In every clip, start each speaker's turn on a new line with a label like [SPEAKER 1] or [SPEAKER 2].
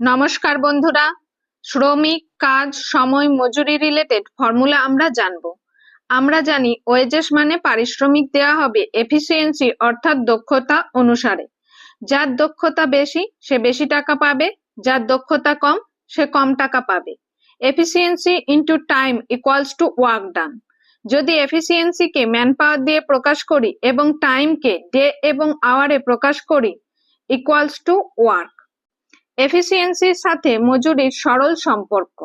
[SPEAKER 1] নমস্কার বন্ধুরা। শ্রমিক, কাজ, সময়, মজুরি রিলেটেড ফর্মুলা আমরা জানব। আমরা জানি ওয়েজেস মানে পারিশ্রমিক দেওয়া হবে এফিসিয়েন্সি অর্থাৎ দক্ষতা অনুসারে। যার দক্ষতা বেশি, সে বেশি টাকা পাবে। যার দক্ষতা কম, সে কম টাকা পাবে। Efficiency into time equals to work done যদি এফিসিয়েন্সিকে ম্যান পাওয়ার দিয়ে প্রকাশ করি এবং টাইমকে ডে এবং আওয়ারে প্রকাশ করি ইকুয়ালস টু ওয়ার্ক এফিসিয়েন্সির সাথে মজুরির সরল সম্পর্ক।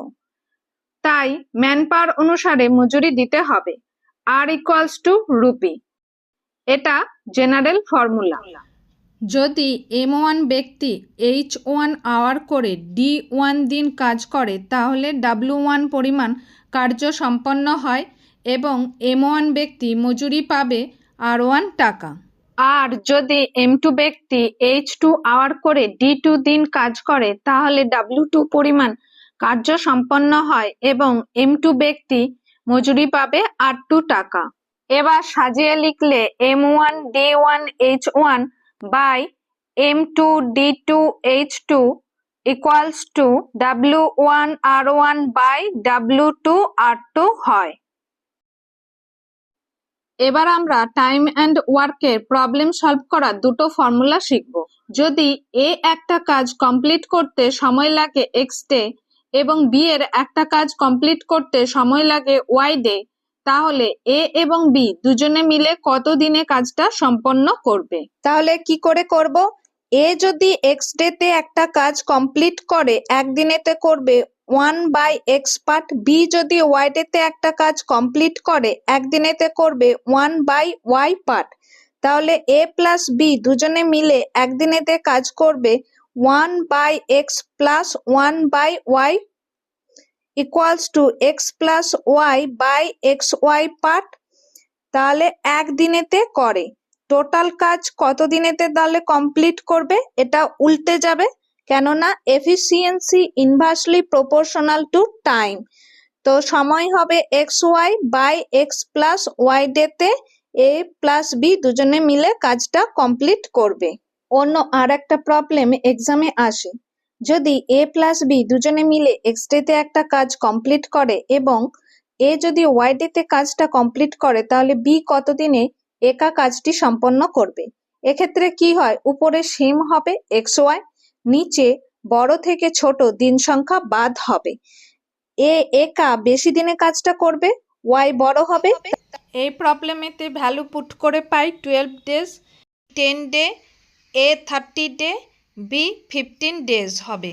[SPEAKER 1] তাই ম্যানপাওয়ার অনুসারে মজুরি দিতে হবে। আর ইকুয়ালস টু রুপি। এটা জেনারেল ফর্মুলা। যদি এম ওয়ান ব্যক্তি এইচ ওয়ান আওয়ার করে ডি ওয়ান দিন কাজ করে, তাহলে ডাব্লু ওয়ান পরিমাণ কার্য সম্পন্ন হয় এবং এম ওয়ান ব্যক্তি মজুরি পাবে আর ওয়ান টাকা। আর যদি এম টু ব্যক্তি এইচ টু আওয়ার করে ডি টু দিন কাজ করে, তাহলে ডাব্লিউ টু পরিমাণ কার্য সম্পন্ন হয় এবং এম টু ব্যক্তি মজুরি পাবে আর টু টাকা। এবার সাজিয়ে লিখলে M one D one H one by M two D two H two equals to W one R one by W two R two হয়। এবার আমরা টাইম অ্যান্ড ওয়ার্কের প্রবলেম সলভ করার দুটো ফর্মুলা শিখব। যদি এ একটা কাজ কমপ্লিট করতে সময় লাগে এক্স ডে এবং বি এর একটা কাজ কমপ্লিট করতে সময় লাগে ওয়াই ডে তাহলে এ এবং বি দুজনে মিলে কত দিনে কাজটা সম্পন্ন করবে?
[SPEAKER 2] তাহলে কি করে করব? এ যদি এক্স ডেতে একটা কাজ কমপ্লিট করে, একদিনেতে করবে one by X part B যদি ওয়াই ডেতে একটা কাজ কমপ্লিট করে, একদিনেতে করবে ওয়ান বাই ওয়াই পার্ট। তাহলে এ প্লাস বি দুজনে মিলে একদিনেতে কাজ করবে one by X plus one by Y equals to X plus Y by X Y part. তাহলে একদিনেতে করে। টোটাল কাজ কত দিনেতে তাহলে কমপ্লিট করবে? এটা উল্টে যাবে। কেননা efficiency inversely proportional to time তো সময় হবে X Y by X plus Y ডেতে এ প্লাস বি দুজনে মিলে কাজটা কমপ্লিট করবে। অন্য আর একটা প্রবলেম এক্সামে আসে। যদি এ প্লাস বি দুজনে মিলে এক্স ডেতে একটা কাজ কমপ্লিট করে এবং এ যদি ওয়াই ডেতে কাজটা কমপ্লিট করে, তাহলে বি কতদিনে একা কাজটি সম্পন্ন করবে? এক্ষেত্রে কি হয়? উপরে সেম হবে এক্স ওয়াই নিচে বড় থেকে ছোট দিন সংখ্যা বাদ হবে। এ একা বেশি দিনে কাজটা করবে? ওয়াই বড় হবে?
[SPEAKER 1] এই প্রবলেমেতে ভ্যালু পুট করে পাই twelve days, ten day, A thirty day, B fifteen days হবে।